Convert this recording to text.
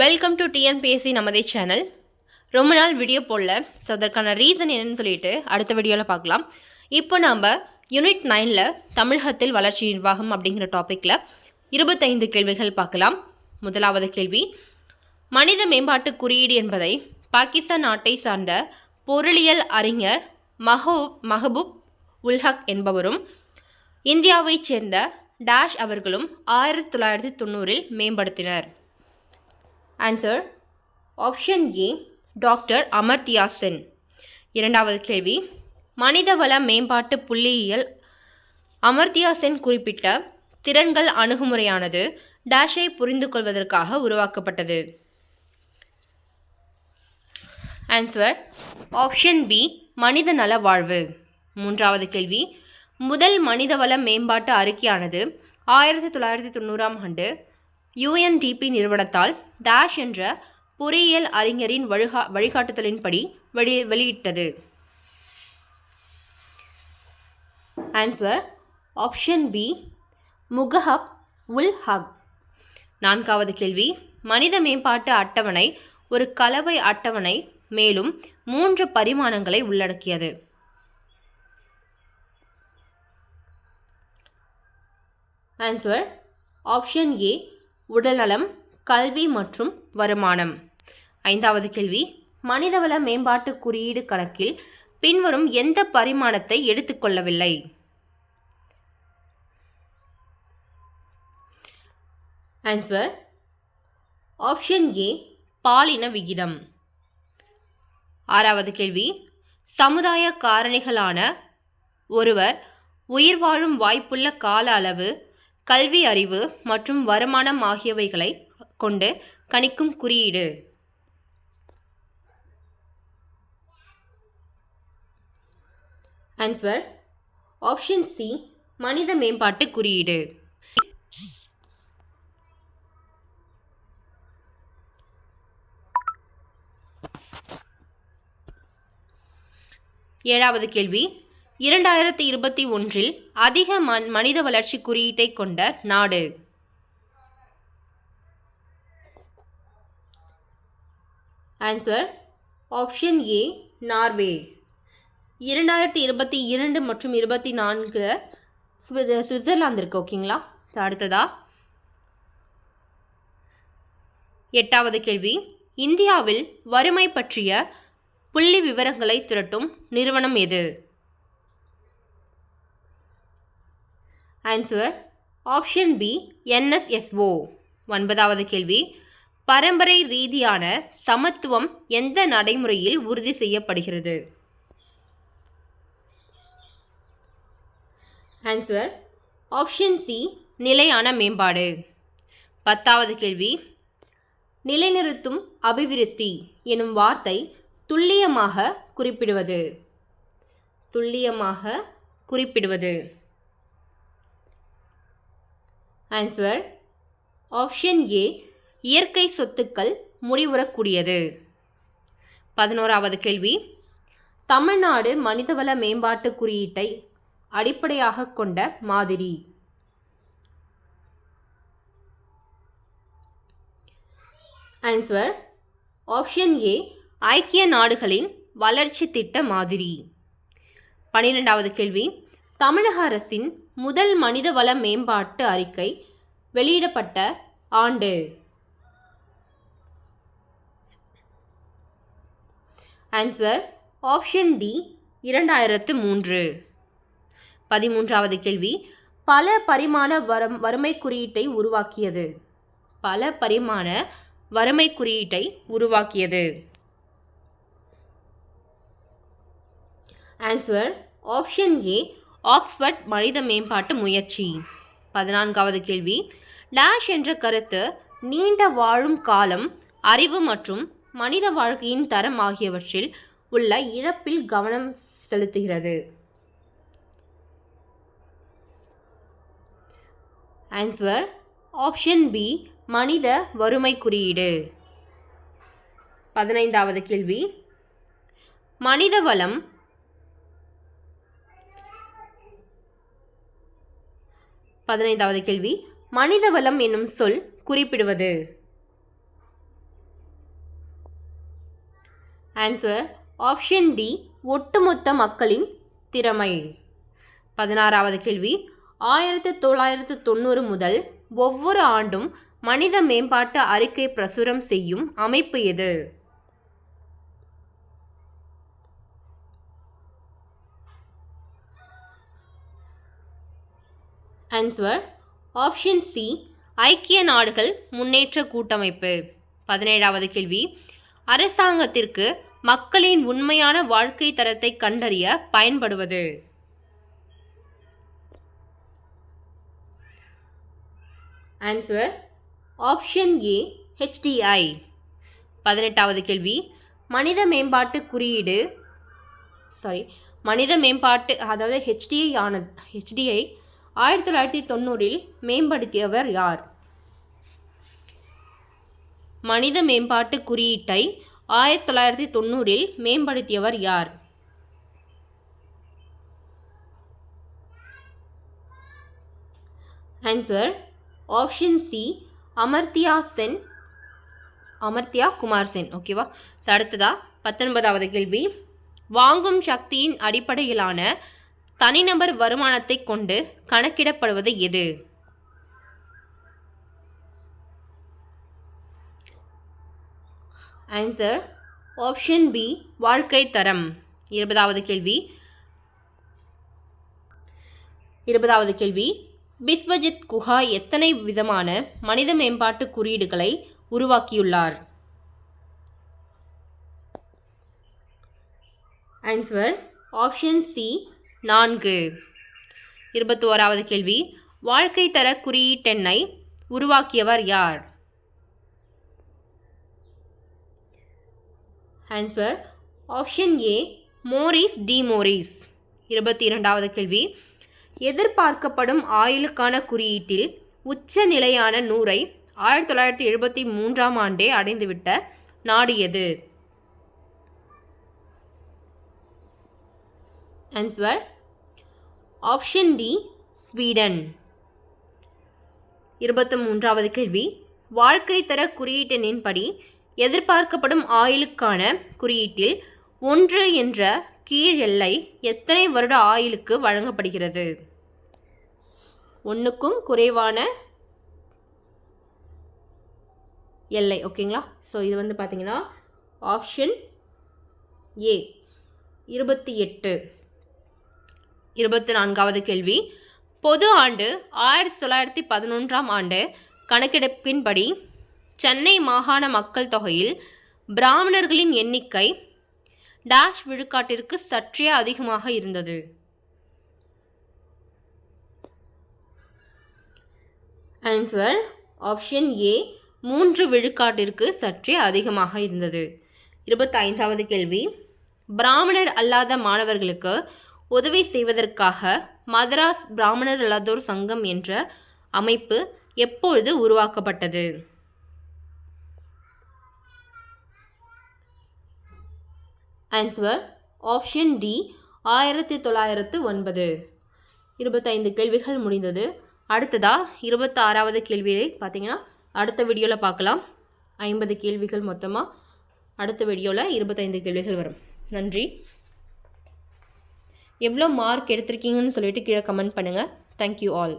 Welcome to TNPSC நமதே channel ரொம்ப நாள் வீடியோ போடல. ஸோ அதற்கான ரீசன் என்னன்னு சொல்லிட்டு அடுத்த வீடியோவில் பார்க்கலாம். இப்போ நாம் யூனிட் நைனில் தமிழகத்தில் வளர்ச்சி நிர்வாகம் அப்படிங்கிற டாப்பிக்கில் இருபத்தைந்து கேள்விகள் பார்க்கலாம். முதலாவது கேள்வி மனித மேம்பாட்டு குறியீடு என்பதை பாகிஸ்தான் நாட்டை சார்ந்த பொருளியல் அறிஞர் மஹூப் மஹபூப் உல்ஹக் என்பவரும் இந்தியாவைச் சேர்ந்த டேஷ் அவர்களும் ஆயிரத்தி தொள்ளாயிரத்தி தொண்ணூறில் மேம்படுத்தினர். Answer option A doctor Amartya Sen இரண்டாவது கேள்வி. மனிதவள மேம்பாட்டு புள்ளியியல். அமர்த்தியா சென் குறிப்பிட்ட திறன்கள் அணுகுமுறையானது டேஷை புரிந்து கொள்வதற்காக உருவாக்கப்பட்டது. ஆன்சர் ஆப்ஷன் பி மனித நல வாழ்வு. மூன்றாவது கேள்வி. முதல் மனிதவள மேம்பாட்டு அறிக்கையானது ஆயிரத்தி தொள்ளாயிரத்தி தொண்ணூறாம் ஆண்டு யுஎன்டிபி நிறுவனத்தால் டேஷ் என்ற பொறியியல் அறிஞரின் வழிகா வழிகாட்டுதலின்படி வெளி வெளியிட்டது. Answer option B Mahbub ul Haq நான்காவது கேள்வி. மனித மேம்பாட்டு அட்டவணை ஒரு கலவை அட்டவணை மேலும் மூன்று பரிமாணங்களை உள்ளடக்கியது. ஆன்சர் ஆப்ஷன் ஏ உடல்நலம் கல்வி மற்றும் வருமானம். ஐந்தாவது கேள்வி. மனிதவள மேம்பாட்டு குறியீடு கணக்கில் பின்வரும் எந்த பரிமாணத்தை எடுத்துக்கொள்ளவில்லை ஆன்சர் ஆப்ஷன் ஏ பாலின விகிதம். ஆறாவது கேள்வி. சமுதாய காரணிகளான ஒருவர் உயிர் வாழும் வாய்ப்புள்ள கால அளவு கல்வி அறிவு மற்றும் வருமானம் ஆகியவைகளை கொண்டு கணிக்கும் குறியீடு. ஆன்சர் ஆப்ஷன் சி மனித மேம்பாட்டு குறியீடு. ஏழாவது கேள்வி. இரண்டாயிரத்தி இருபத்தி ஒன்றில் அதிக மன் மனித வளர்ச்சி குறியீட்டை கொண்ட நாடு. ஆன்சர் ஆப்ஷன் ஏ நார்வே இரண்டாயிரத்தி இருபத்தி இரண்டு மற்றும் இருபத்தி நான்கு சுவிட்சர்லாந்து இருக்கு ஓகேங்களா அடுத்ததா. எட்டாவது கேள்வி. இந்தியாவில் வறுமை பற்றிய புள்ளி விவரங்களை திரட்டும் நிறுவனம் எது? ஆன்சர் ஆப்ஷன் பி என்எஸ்எஸ்ஓ ஒன்பதாவது கேள்வி. பரம்பரை ரீதியான சமத்துவம் எந்த நடைமுறையில் உறுதி செய்யப்படுகிறது? ஆன்சர் ஆப்ஷன் சி நிலையான மேம்பாடு. பத்தாவது கேள்வி. நிலைநிறுத்தும் அபிவிருத்தி எனும் வார்த்தை துல்லியமாக குறிப்பிடுவது. துல்லியமாக குறிப்பிடுவது. ஆன்சர் ஆப்ஷன் ஏ இயற்கை சொத்துக்கள் முடிவுறக்கூடியது. பதினோராவது கேள்வி. தமிழ்நாடு மனிதவள மேம்பாட்டு குறியீட்டை அடிப்படையாக கொண்ட மாதிரி. ஆன்சர் ஆப்ஷன் ஏ ஐக்கிய நாடுகளின் வளர்ச்சி திட்ட மாதிரி. பன்னிரெண்டாவது கேள்வி. தமிழக அரசின் முதல் மனிதவள மேம்பாட்டு அறிக்கை வெளியிடப்பட்ட ஆண்டு. ஆன்சர் ஆப்ஷன் டி இரண்டாயிரத்து மூன்று. பதிமூன்றாவது கேள்வி பல பரிமாண வரம் வறுமை குறியீட்டை உருவாக்கியது. பல பரிமாண வறுமை குறியீட்டை உருவாக்கியது. ஆன்சர் ஆப்ஷன் ஏ ஆக்ஸ்போர்ட் மனித மேம்பாட்டு முயற்சி. பதினான்காவது கேள்வி. டேஷ் என்ற கருத்து நீண்ட வாழும் காலம் அறிவு மற்றும் மனித வாழ்க்கையின் தரம் ஆகியவற்றில் உள்ள இழப்பில் கவனம் செலுத்துகிறது. ஆன்சர் ஆப்ஷன் பி மனித வறுமை குறியீடு. பதினைந்தாவது கேள்வி. மனித வளம் பதினைந்தாவது கேள்வி. மனிதவளம் என்னும் சொல் குறிப்பிடுவது. ஆன்சர் ஆப்ஷன் டி ஒட்டுமொத்த மக்களின் திறமை. பதினாறாவது கேள்வி. ஆயிரத்து தொள்ளாயிரத்து தொண்ணூறு முதல் ஒவ்வொரு ஆண்டும் மனித மேம்பாட்டு அறிக்கை பிரசுரம் செய்யும் அமைப்பு எது? ஆன்சர் ஆப்ஷன் சி ஐக்கிய நாடுகள் முன்னேற்ற கூட்டமைப்பு. பதினேழாவது கேள்வி. அரசாங்கத்திற்கு மக்களின் உண்மையான வாழ்க்கை தரத்தை கண்டறிய பயன்படுவது. ஆன்சர் ஆப்ஷன் ஏ ஹெச்டிஐ பதினெட்டாவது கேள்வி. மனித மேம்பாட்டு குறியீடு சாரி மனித மேம்பாட்டு அதாவது ஹெச்டிஐ ஆனது ஹெச்டிஐ ஆயிரத்தி தொள்ளாயிரத்தி தொண்ணூறில் மேம்படுத்தியவர் யார்? மனித மேம்பாட்டு குறியீட்டை ஆயிரத்தி தொள்ளாயிரத்தி தொண்ணூறில் மேம்படுத்தியவர் யார்? Answer option C Amartya Sen Amartya Kumar Sen ஓகேவா அடுத்ததா பத்தொன்பதாவது கேள்வி. வாங்கும் சக்தியின் அடிப்படையிலான தனிநபர் வருமானத்தை கொண்டு கணக்கிடப்படுவது எது? ஆன்சர் ஆப்ஷன் பி வாழ்க்கை தரம். இருபதாவது கேள்வி. இருபதாவது கேள்வி. பிஸ்வஜித் குஹா எத்தனை விதமான மனித மேம்பாட்டு குறியீடுகளை உருவாக்கியுள்ளார்? ஆன்சர் ஆப்ஷன் சி நான்கு. இருபத்தி ஓராவது கேள்வி. வாழ்க்கை தர குறியீட்டெண்ணை உருவாக்கியவர் யார்? Answer option A Morris D Morris இருபத்தி இரண்டாவது கேள்வி. எதிர்பார்க்கப்படும் ஆயுளுக்கான குறியீட்டில் உச்ச நிலையான நூறை ஆயிரத்தி தொள்ளாயிரத்தி எழுபத்தி மூன்றாம் ஆண்டே அடைந்துவிட்ட நாடு எது? ஆன்சர் ஆப்ஷன் டி ஸ்வீடன் இருபத்தி மூன்றாவது கேள்வி. வாழ்க்கை தர குறியீட்டினின்படி எதிர்பார்க்கப்படும் ஆயுளுக்கான குறியீட்டில் ஒன்று என்ற கீழ் எல்லை எத்தனை வருட ஆயுளுக்கு வழங்கப்படுகிறது? ஒன்றுக்கும் குறைவான எல்லை ஓகேங்களா? ஸோ இது வந்து பார்த்தீங்கன்னா ஆப்ஷன் ஏ இருபத்தி எட்டு. இருபத்தி நான்காவது கேள்வி. பொது ஆண்டு ஆயிரத்தி தொள்ளாயிரத்தி பதினொன்றாம் ஆண்டு கணக்கெடுப்பின்படி சென்னை மாகாண மக்கள் தொகையில் பிராமணர்களின் எண்ணிக்கை டேஷ் விழுக்காட்டிற்கு சற்றே அதிகமாக இருந்தது. ஆன்சர் ஆப்ஷன் ஏ மூன்று விழுக்காட்டிற்கு சற்றே அதிகமாக இருந்தது. இருபத்தைந்தாவது கேள்வி. பிராமணர் அல்லாத மாணவர்களுக்கு உதவி செய்வதற்காக மதராஸ் பிராமணர் அல்லாதோர் சங்கம் என்ற அமைப்பு எப்பொழுது உருவாக்கப்பட்டது? ஆன்சர் ஆப்ஷன் டி ஆயிரத்தி தொள்ளாயிரத்து ஒன்பது. இருபத்தைந்து கேள்விகள் முடிந்தது. அடுத்ததாக இருபத்தாறாவது கேள்வியை பார்த்தீங்கன்னா அடுத்த வீடியோவில் பார்க்கலாம். ஐம்பது கேள்விகள் மொத்தமாக அடுத்த வீடியோவில் இருபத்தைந்து கேள்விகள் வரும். நன்றி. எவ்வளோ மார்க் எடுத்திருக்கீங்கன்னு சொல்லிட்டு கீழே கமெண்ட் பண்ணுங்கள் தேங்க்யூ ஆல்